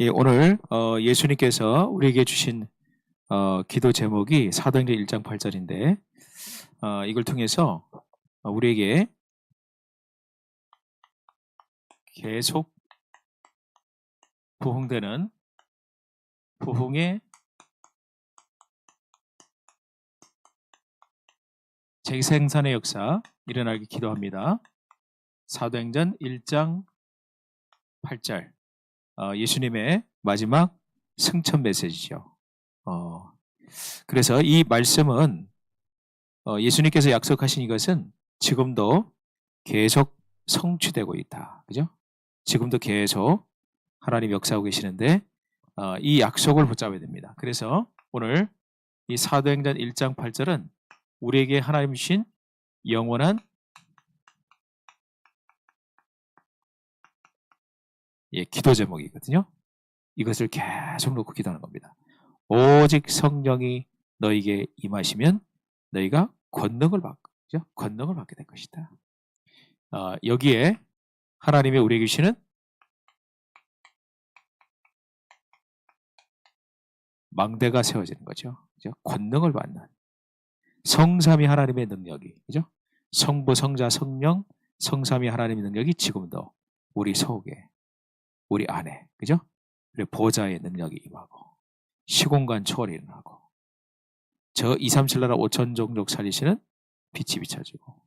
예, 오늘 어, 예수님께서 우리에게 주신 어, 기도 제목이 사도행전 1장 8절인데 어, 이걸 통해서 어, 우리에게 계속 부흥되는 부흥의 재생산의 역사 일어나기 기도합니다. 사도행전 1장 8절 어, 예수님의 마지막 승천 메시지죠. 어, 그래서 이 말씀은 어, 예수님께서 약속하신 이것은 지금도 계속 성취되고 있다. 그죠? 지금도 계속 하나님 역사하고 계시는데 어, 이 약속을 붙잡아야 됩니다. 그래서 오늘 이 사도행전 1장 8절은 우리에게 하나님 주신 영원한 예, 기도 제목이거든요. 이것을 계속 놓고 기도하는 겁니다. 오직 성령이 너에게 임하시면 너희가 권능을 받죠. 권능을 받게 될 것이다. 어, 여기에 하나님의 우리에게 주시는 망대가 세워지는 거죠. 그죠? 권능을 받는 성삼위 하나님의 능력이 그죠? 성부, 성자, 성령, 성삼위 하나님의 능력이 지금도 우리 속에 우리 안에 그죠? 그리고 보좌의 능력이 임하고 시공간 초월이 일어나고 저 2, 3, 7 나라 5천 종족 살리시는 빛이 비춰지고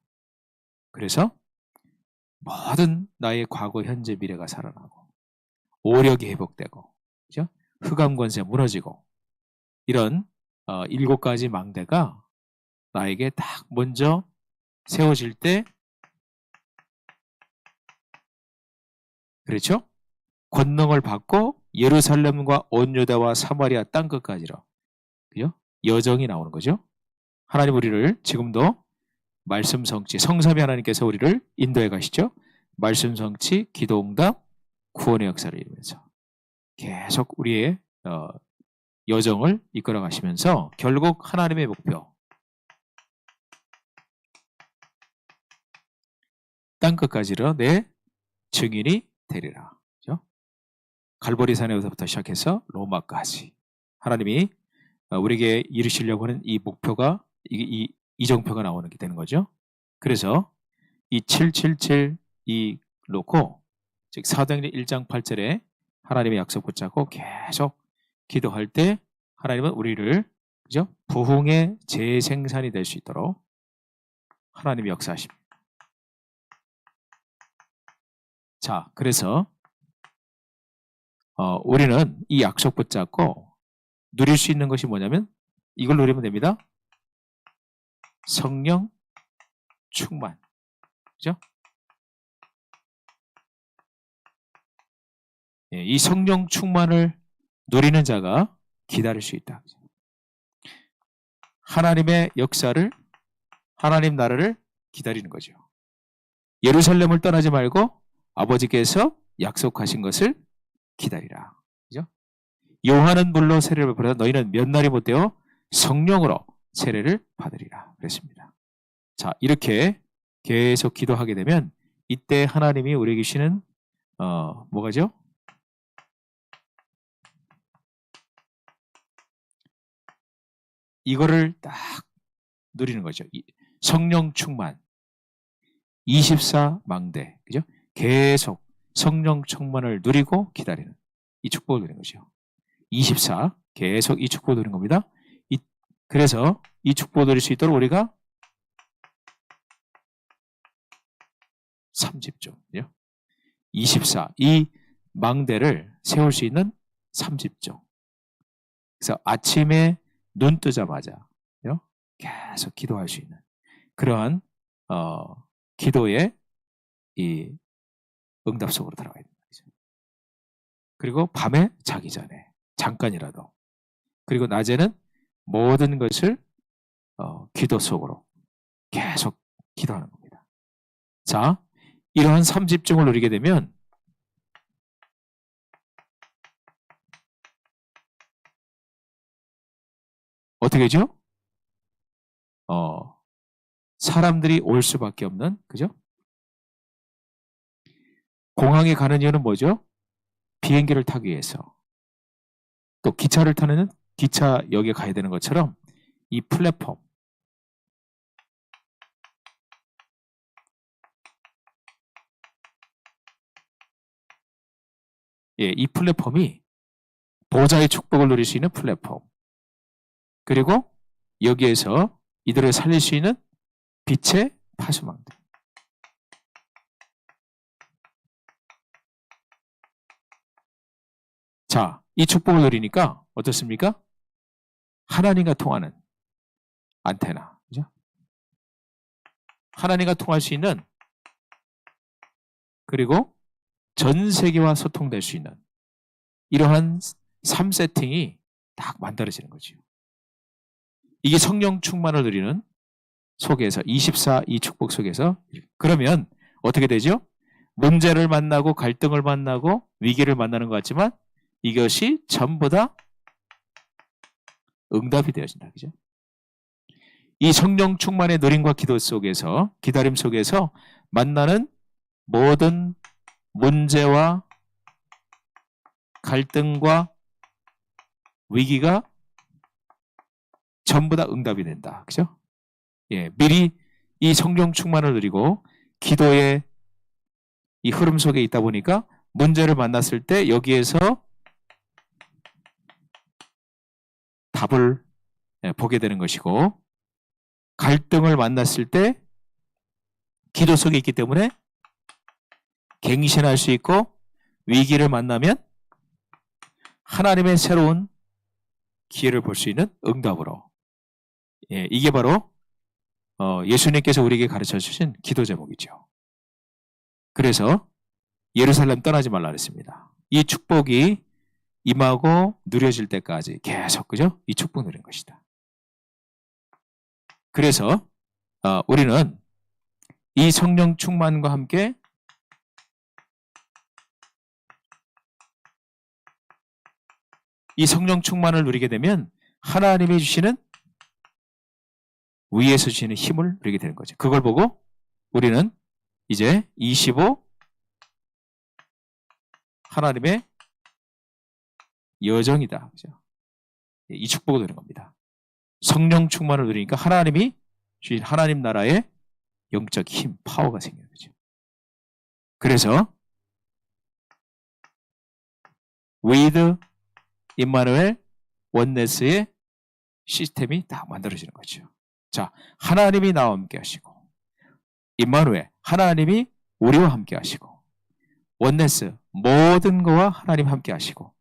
그래서 모든 나의 과거, 현재, 미래가 살아나고 오력이 회복되고 그죠? 흑암 권세 무너지고 이런 어, 일곱 가지 망대가 나에게 딱 먼저 세워질 때 그렇죠? 권능을 받고 예루살렘과 온 유다와 사마리아 땅 끝까지로 그죠? 여정이 나오는 거죠. 하나님 우리를 지금도 말씀 성취 성삼위 하나님께서 우리를 인도해 가시죠. 말씀 성취 기도 응답 구원의 역사를 이루면서 계속 우리의 어, 여정을 이끌어 가시면서 결국 하나님의 목표 땅 끝까지로 내 증인이 되리라. 갈보리 산에서부터 시작해서 로마까지 하나님이 어, 우리에게 이루시려고 하는 이 목표가 이, 이 이정표가 나오는 게 되는 거죠. 그래서 이 777이 놓고 즉 사도행전 1장 8절에 하나님의 약속 붙잡고 계속 기도할 때 하나님은 우리를 그죠? 부흥의 재생산이 될 수 있도록 하나님이 역사하십니다. 자, 그래서 어, 우리는 이 약속 붙잡고 누릴 수 있는 것이 뭐냐면 이걸 누리면 됩니다. 성령 충만. 그죠? 예, 이 성령 충만을 누리는 자가 기다릴 수 있다. 하나님의 역사를 하나님 나라를 기다리는 거죠. 예루살렘을 떠나지 말고 아버지께서 약속하신 것을 기다리라. 그죠? 요한은 물로 세례를 받아 너희는 몇 날이 못 되어 성령으로 세례를 받으리라. 그랬습니다. 자, 이렇게 계속 기도하게 되면 이때 하나님이 우리에게 주시는 어, 뭐가죠? 이거를 딱 누리는 거죠. 성령 충만. 24망대. 그죠? 계속 성령 충만을 누리고 기다리는 이 축복을 누리는 거죠. 24 계속 이 축복을 누리는 겁니다. 이, 그래서 이 축복을 누릴 수 있도록 우리가 30종 24 이 망대를 세울 수 있는 30종 그래서 아침에 눈 뜨자마자 계속 기도할 수 있는 그러한 어, 기도의 이 응답 속으로 들어가야 된다. 그리고 밤에 자기 전에 잠깐이라도 그리고 낮에는 모든 것을 어, 기도 속으로 계속 기도하는 겁니다. 자, 이러한 삼집중을 누리게 되면 어떻게 죠 어, 사람들이 올 수밖에 없는 그죠? 공항에 가는 이유는 뭐죠? 비행기를 타기 위해서. 또 기차를 타는 기차역에 가야 되는 것처럼 이 플랫폼 예, 이 플랫폼이 보좌의 축복을 누릴 수 있는 플랫폼. 그리고 여기에서 이들을 살릴 수 있는 빛의 파수망들. 자, 이 축복을 누리니까 어떻습니까? 하나님과 통하는 안테나. 그죠? 하나님과 통할 수 있는 그리고 전 세계와 소통될 수 있는 이러한 3세팅이 딱 만들어지는 거죠. 이게 성령 충만을 누리는 속에서 24 이 축복 속에서 그러면 어떻게 되죠? 문제를 만나고 갈등을 만나고 위기를 만나는 것 같지만 이것이 전부 다 응답이 되어진다. 그죠? 이 성령 충만의 누림과 기도 속에서 기다림 속에서 만나는 모든 문제와 갈등과 위기가 전부 다 응답이 된다. 그죠? 예, 미리 이 성령 충만을 누리고 기도의 이 흐름 속에 있다 보니까 문제를 만났을 때 여기에서 답을 예, 보게 되는 것이고 갈등을 만났을 때 기도 속에 있기 때문에 갱신할 수 있고 위기를 만나면 하나님의 새로운 기회를 볼 수 있는 응답으로 예, 이게 바로 어, 예수님께서 우리에게 가르쳐 주신 기도 제목이죠. 그래서 예루살렘 떠나지 말라 그랬습니다. 이 축복이 임하고 누려질 때까지 계속 그죠? 이 축복 누린 것이다. 그래서 어, 우리는 이 성령 충만과 함께 이 성령 충만을 누리게 되면 하나님이 주시는 위에서 주시는 힘을 누리게 되는 거죠. 그걸 보고 우리는 이제 25 하나님의 여정이다. 그죠? 이 축복을 누리는 겁니다. 성령 충만을 누리니까 하나님이 주신 하나님 나라의 영적 힘, 파워가 생기는 거죠. 그래서 with 임마누엘 원네스의 시스템이 다 만들어지는 거죠. 자, 하나님이 나와 함께 하시고 임마누엘 하나님이 우리와 함께 하시고 원네스 모든 거와 하나님 함께 하시고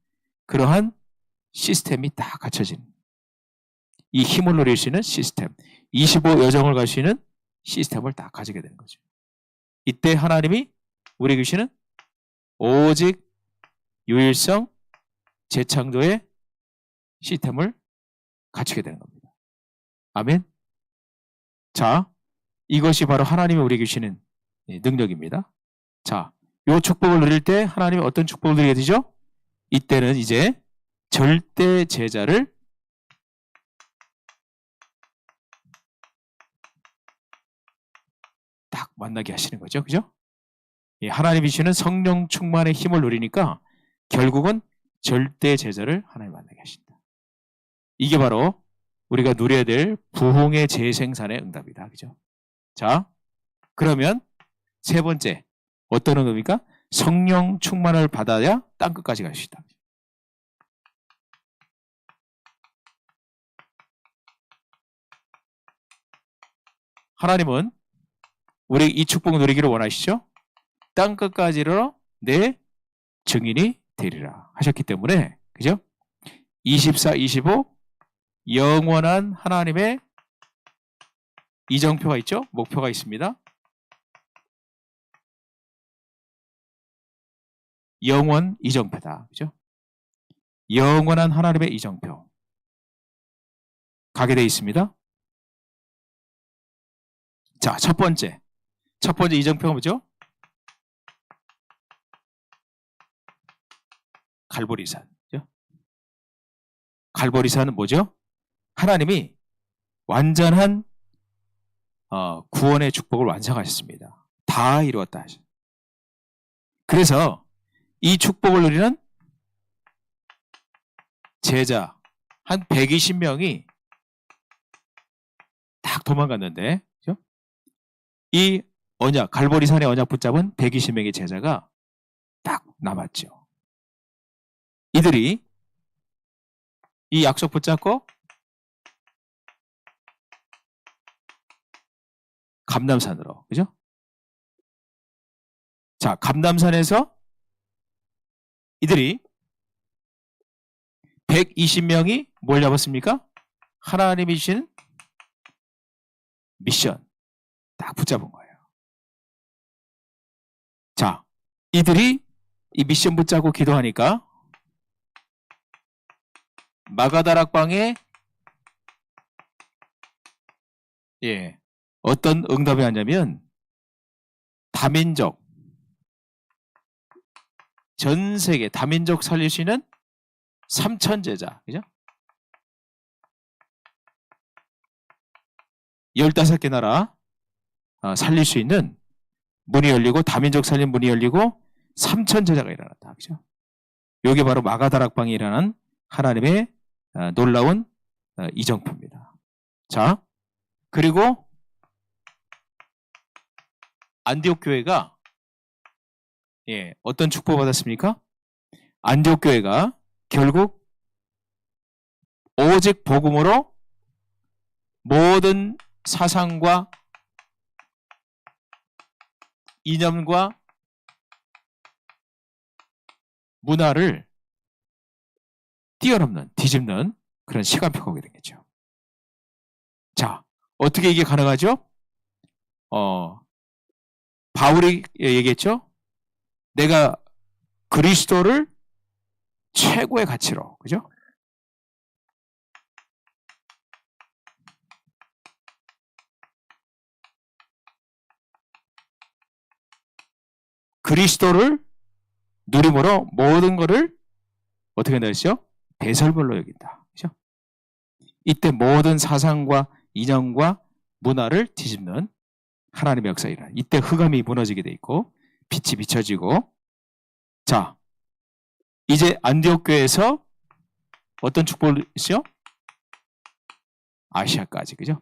그러한 시스템이 다 갖춰진 이 힘을 누릴 수 있는 시스템 25 여정을 갈 수 있는 시스템을 다 가지게 되는 거죠. 이때 하나님이 우리에게 주시는 오직 유일성 재창조의 시스템을 갖추게 되는 겁니다. 아멘. 자, 이것이 바로 하나님이 우리에게 주시는 능력입니다. 자, 요 축복을 누릴 때 하나님이 어떤 축복을 누리게 되죠? 이때는 이제 절대 제자를 딱 만나게 하시는 거죠. 그죠? 예, 하나님이 주시는 성령 충만의 힘을 누리니까 결국은 절대 제자를 하나님 만나게 하신다. 이게 바로 우리가 누려야 될 부흥의 재생산의 응답이다. 그죠? 자, 그러면 세 번째 어떤 응답입니까? 성령 충만을 받아야 땅 끝까지 갈 수 있다. 하나님은 우리 이 축복 누리기를 원하시죠? 땅 끝까지로 내 증인이 되리라 하셨기 때문에 그죠? 24, 25 영원한 하나님의 이정표가 있죠? 목표가 있습니다. 영원 이정표다. 그죠? 영원한 하나님의 이정표. 가게 돼 있습니다. 자, 첫 번째. 첫 번째 이정표가 뭐죠? 갈보리산. 그죠? 갈보리산은 뭐죠? 하나님이 완전한 어, 구원의 축복을 완성하셨습니다. 다 이루었다. 그래서 이 축복을 누리는 제자 한 120명이 딱 도망갔는데? 이 언약 갈보리 산의 언약 붙잡은 120명의 제자가 딱 남았죠. 이들이 이 약속 붙잡고 감남산으로 그죠? 자 감남산에서 이들이 120명이 뭘 잡았습니까? 하나님이 주신 미션 딱 붙잡은 거예요. 자, 이들이 이 미션 붙잡고 기도하니까 마가다락방에 예 어떤 응답이 왔냐면 다민족 전 세계 다민족 살릴 수 있는 삼천 제자 그죠? 15개 나라 어, 살릴 수 있는 문이 열리고 다민족 살린 문이 열리고 삼천 제자가 일어났다. 그죠? 요게 바로 마가다락방에 일어난 하나님의 어, 놀라운 어, 이정표입니다. 자, 그리고 안디옥 교회가 예, 어떤 축복을 받았습니까? 안디옥 교회가 결국 오직 복음으로 모든 사상과 이념과 문화를 뛰어넘는, 뒤집는 그런 시간표가 오게 되겠죠. 자, 어떻게 이게 가능하죠? 어, 바울이 얘기했죠? 내가 그리스도를 최고의 가치로, 그죠? 그리스도를 누림으로 모든 것을 어떻게 내시죠? 배설물로 여긴다. 그죠? 이때 모든 사상과 이념과 문화를 뒤집는 하나님의 역사가 일어나. 이때 흑암이 무너지게 돼 있고 빛이 비춰지고 자 이제 안디옥 교회에서 어떤 축복을 있어요? 아시아까지 그죠?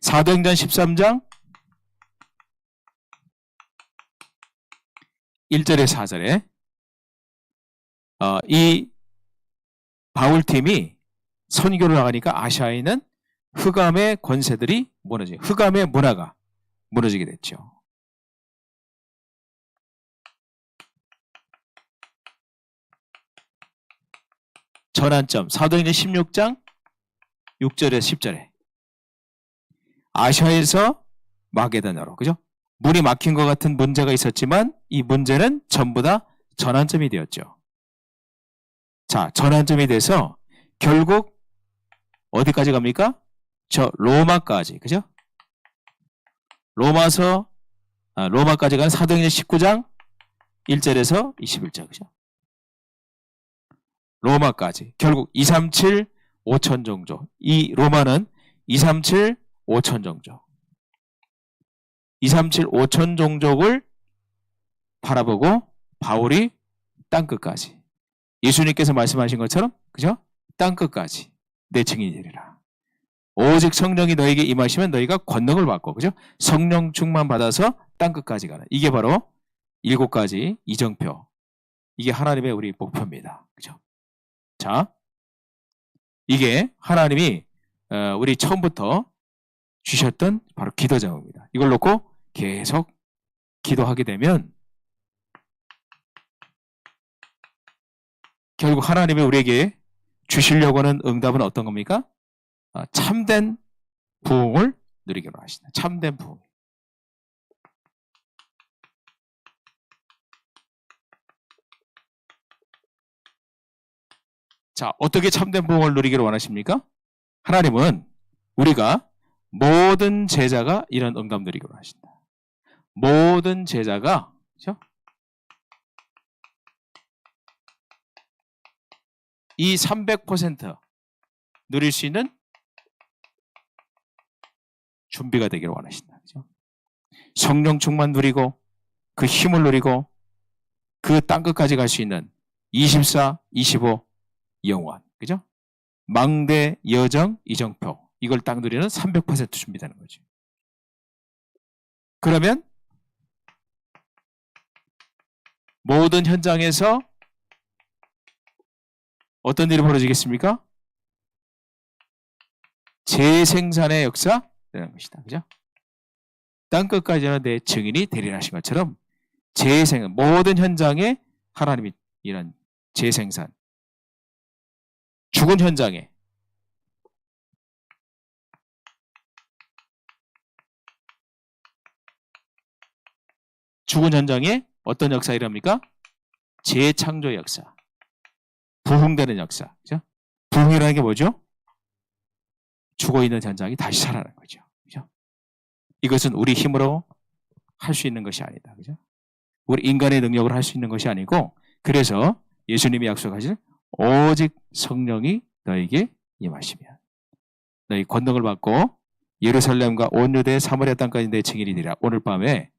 사도행전 13장 1절에 4절에 어, 이 바울팀이 선교를 나가니까 아시아에 있는 흑암의 권세들이 무너지, 흑암의 문화가 무너지게 됐죠. 전환점 사도행전 16장 6절에 10절에 아시아에서 마게다나로 그죠? 물이 막힌 것 같은 문제가 있었지만 이 문제는 전부 다 전환점이 되었죠. 자, 전환점이 돼서 결국 어디까지 갑니까? 저 로마까지, 그죠? 로마서 아, 로마까지 간 사도행전 19장 1절에서 21절, 그죠? 로마까지 결국 237 5천 종족. 이 로마는 237 5천 종족. 237 5천 종족을 바라보고 바울이 땅끝까지 예수님께서 말씀하신 것처럼 그죠? 땅끝까지 내 증인이 되리라. 오직 성령이 너에게 임하시면 너희가 권능을 받고 그죠? 성령 충만 받아서 땅끝까지 가는 이게 바로 일곱 가지 이정표. 이게 하나님의 우리 목표입니다. 그죠? 자, 이게 하나님이 어, 우리 처음부터 주셨던 바로 기도 제목입니다. 이걸 놓고 계속 기도하게 되면 결국 하나님이 우리에게 주시려고 하는 응답은 어떤 겁니까? 아, 참된 부흥을 누리기로 하신다. 참된 부흥. 자, 어떻게 참된 부흥을 누리기를 원하십니까? 하나님은 우리가 모든 제자가 이런 응답 누리기로 하신다. 모든 제자가 그렇죠? 이 300% 누릴 수 있는 준비가 되기를 원하신다. 그죠? 성령 충만 누리고 그 힘을 누리고 그 땅 끝까지 갈 수 있는 24, 25 영원. 그죠? 망대, 여정, 이정표 이걸 딱 누리는 300% 준비되는 거죠. 그러면 모든 현장에서 어떤 일이 벌어지겠습니까? 재생산의 역사 되는 것이다. 그죠? 땅 끝까지는 내 증인이 되리라 하신 것처럼 재생 모든 현장에 하나님이 이런 재생산 죽은 현장에 죽은 현장에 어떤 역사 일합니까? 재창조 역사. 부흥되는 역사. 그죠? 부흥이라는 게 뭐죠? 죽어 있는 현장이 다시 살아나는 거죠. 그죠? 이것은 우리 힘으로 할 수 있는 것이 아니다. 그죠? 우리 인간의 능력으로 할 수 있는 것이 아니고 그래서 예수님이 약속하신 오직 성령이 너에게 임하시면 너희 권능을 받고 예루살렘과 온 유대 사마리아 땅까지 내 증인이 되리라. 오늘 밤에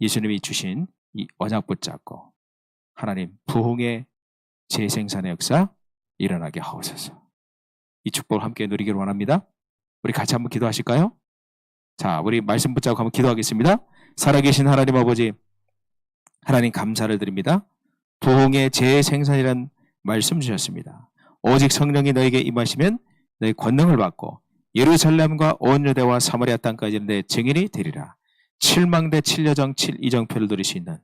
예수님이 주신 이 언약 붙잡고 하나님 부흥의 재생산의 역사 일어나게 하옵소서. 이 축복을 함께 누리기를 원합니다. 우리 같이 한번 기도하실까요? 자, 우리 말씀 붙잡고 한번 기도하겠습니다. 살아계신 하나님 아버지, 하나님 감사를 드립니다. 부흥의 재생산이란 말씀 주셨습니다. 오직 성령이 너에게 임하시면 너희 권능을 받고 예루살렘과 온 유대와 사마리아 땅까지 내 증인이 되리라. 7망대 7여정 7이정표를 누릴 수 있는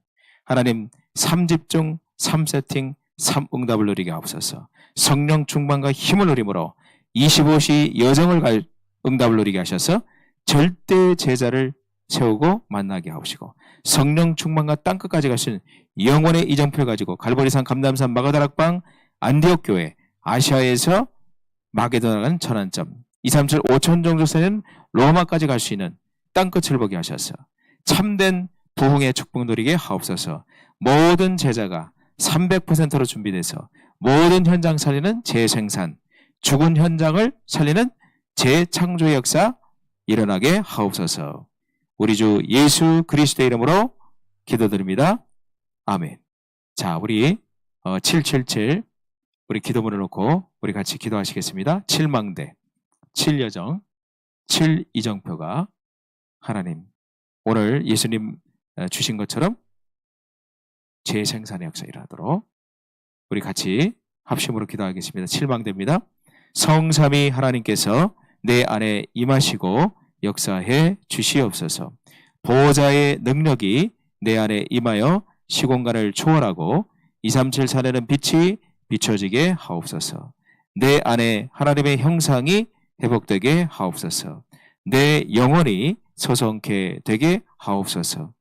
하나님 3집중 3세팅 3응답을 누리게 하옵소서. 성령 충만과 힘을 누림으로 25시 여정을 갈 응답을 누리게 하셔서 절대 제자를 세우고 만나게 하옵시고 성령 충만과 땅끝까지 갈 수 있는 영원의 이정표를 가지고 갈보리산 감남산 마가다락방 안디옥 교회 아시아에서 마게도나간 전환점 237 5천 정도 세는 로마까지 갈 수 있는 땅끝을 보게 하셔서 참된 부흥의 축복 누리게 하옵소서. 모든 제자가 300%로 준비돼서 모든 현장 살리는 재생산 죽은 현장을 살리는 재창조의 역사 일어나게 하옵소서. 우리 주 예수 그리스도의 이름으로 기도드립니다. 아멘. 자 우리 어, 777 우리 기도문을 놓고 우리 같이 기도하시겠습니다. 7망대 7여정 7이정표가 하나님 오늘 예수님 어, 주신 것처럼 재생산의 역사 일어나도록 우리 같이 합심으로 기도하겠습니다. 7망대입니다. 성삼위 하나님께서 내 안에 임하시고 역사해 주시옵소서. 보호자의 능력이 내 안에 임하여 시공간을 초월하고 2374내는 빛이 비춰지게 하옵소서. 내 안에 하나님의 형상이 회복되게 하옵소서. 내 영혼이 서성케 되게 하옵소서.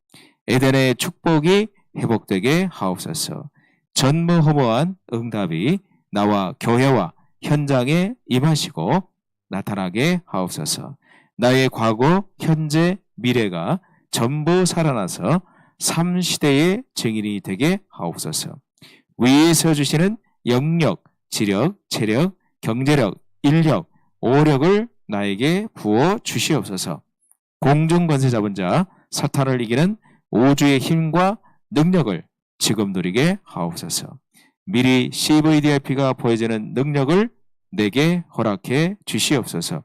에덴의 축복이 회복되게 하옵소서. 전무후무한 응답이 나와 교회와 현장에 임하시고 나타나게 하옵소서. 나의 과거, 현재, 미래가 전부 살아나서 삼시대의 증인이 되게 하옵소서. 위에 서 주시는 영력, 지력, 체력, 경제력, 인력, 오력을 나에게 부어 주시옵소서. 공중권세 잡은 자, 사탄을 이기는 우주의 힘과 능력을 지금 누리게 하옵소서. 미리 CVDIP가 보여지는 능력을 내게 허락해 주시옵소서.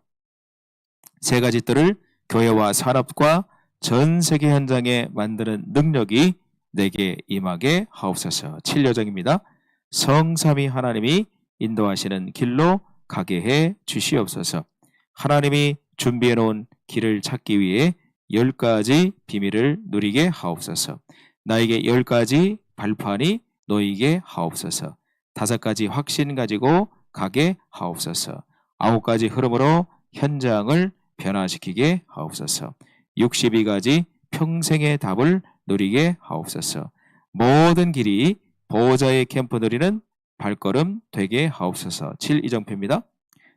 세 가지 뜰을 교회와 산업과 전 세계 현장에 만드는 능력이 내게 임하게 하옵소서. 7여정입니다. 성삼위 하나님이 인도하시는 길로 가게 해 주시옵소서. 하나님이 준비해 놓은 길을 찾기 위해 열 가지 비밀을 누리게 하옵소서. 나에게 열 가지 발판이 놓이게 하옵소서. 다섯 가지 확신 가지고 가게 하옵소서. 아홉 가지 흐름으로 현장을 변화시키게 하옵소서. 62가지 평생의 답을 누리게 하옵소서. 모든 길이 보호자의 캠프 누리는 발걸음 되게 하옵소서. 7 이정표입니다.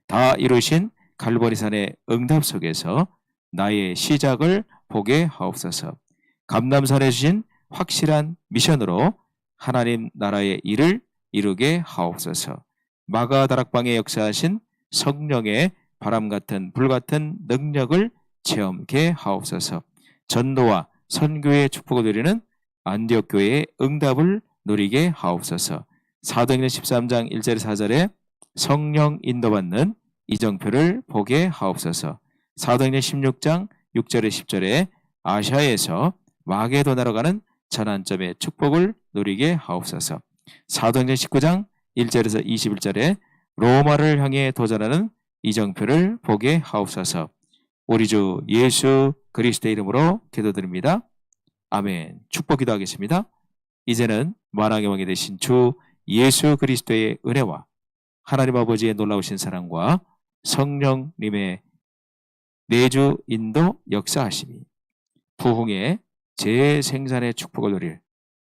다 이루신 갈보리산의 응답 속에서 나의 시작을 보게 하옵소서. 감남산에 주신 확실한 미션으로 하나님 나라의 일을 이루게 하옵소서. 마가 다락방에 역사하신 성령의 바람 같은 불 같은 능력을 체험케 하옵소서. 전도와 선교의 축복을 드리는 안디옥 교회의 응답을 누리게 하옵소서. 사도행전 13장 1절 4절에 성령 인도받는 이정표를 보게 하옵소서. 사도행전 16장 6절에 10절에 아시아에서 마게도나로 가는 전환점의 축복을 누리게 하옵소서. 사도행전 19장 1절에서 21절에 로마를 향해 도전하는 이정표를 보게 하옵소서. 우리 주 예수 그리스도의 이름으로 기도드립니다. 아멘. 축복 기도하겠습니다. 이제는 만왕의 왕이 되신 주 예수 그리스도의 은혜와 하나님 아버지의 놀라우신 사랑과 성령님의 내주 인도 역사하심이 부흥의 재생산의 축복을 누릴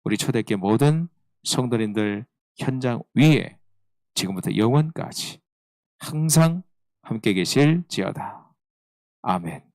우리 초대교 모든 성도님들 현장 위에 지금부터 영원까지 항상 함께 계실 지어다. 아멘.